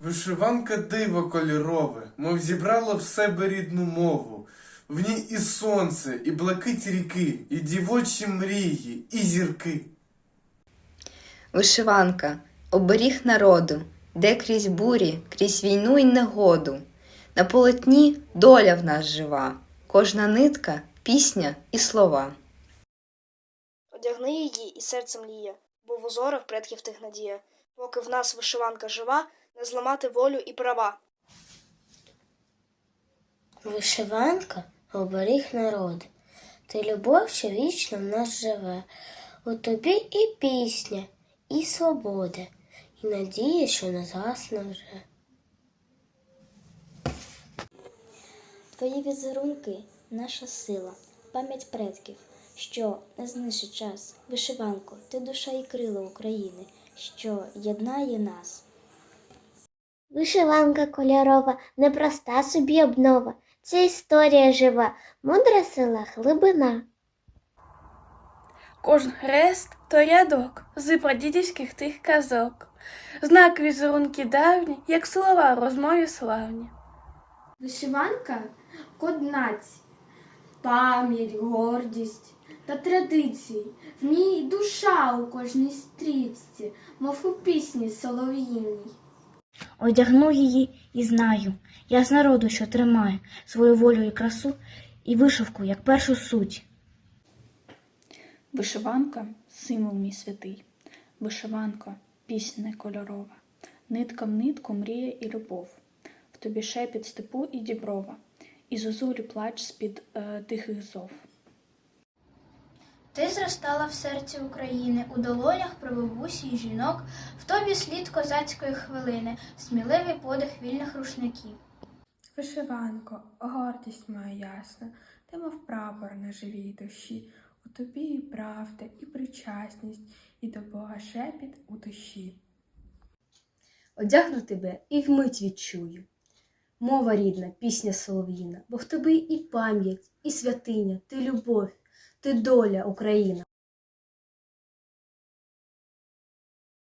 Вишиванка диво кольорове, мов зібрала в себе рідну мову. В ній і сонце, і блакить ріки, і дівочі мрії, і зірки. Вишиванка оберіг народу, де крізь бурі, крізь війну й негоду. На полотні доля в нас жива, кожна нитка, пісня і слова. Одягни її і серце мліє, бо в узорах предків тих надія. Поки в нас вишиванка жива, не зламати волю і права. Вишиванка оберіг народу. Ти любов, що вічно в нас живе. У тобі і пісня, і свобода, і надія, що не згасне вже. Твої візерунки наша сила, пам'ять предків, що не знищить час. Вишиванко, ти душа і крила України, що єднає нас. Вишиванка кольорова, непроста собі обнова. Це історія жива, мудра сила, глибина. Кожен хрест то рядок з прадідівських тих казок. Знак візерунки давні, як слова в розмові славні. Вишиванка код нації, пам'ять, гордість та традиції. В ній душа у кожній стрічці, мов у пісні солов'їній. Одягну її і знаю, я з народу, що тримає свою волю і красу, і вишивку, як першу суть. Вишиванка символ мій святий. Вишиванка пісня кольорова. Нитка в нитку мрія і любов. В тобі шепіт степу і діброва, і зозулі плач з-під е, тихих зов. Ти зростала в серці України, у долонях прабабусі й жінок, в тобі слід козацької хвилини, сміливий подих вільних рушників. Вишиванко, гордість моя ясна, ти мов прапор на живій душі, у тобі і правда, і причасність, і до Бога шепіт у душі. Одягну тебе і вмить відчую. Мова рідна, пісня солов'їна, бо в тобі і пам'ять, і святиня, ти любов, ти доля Україна.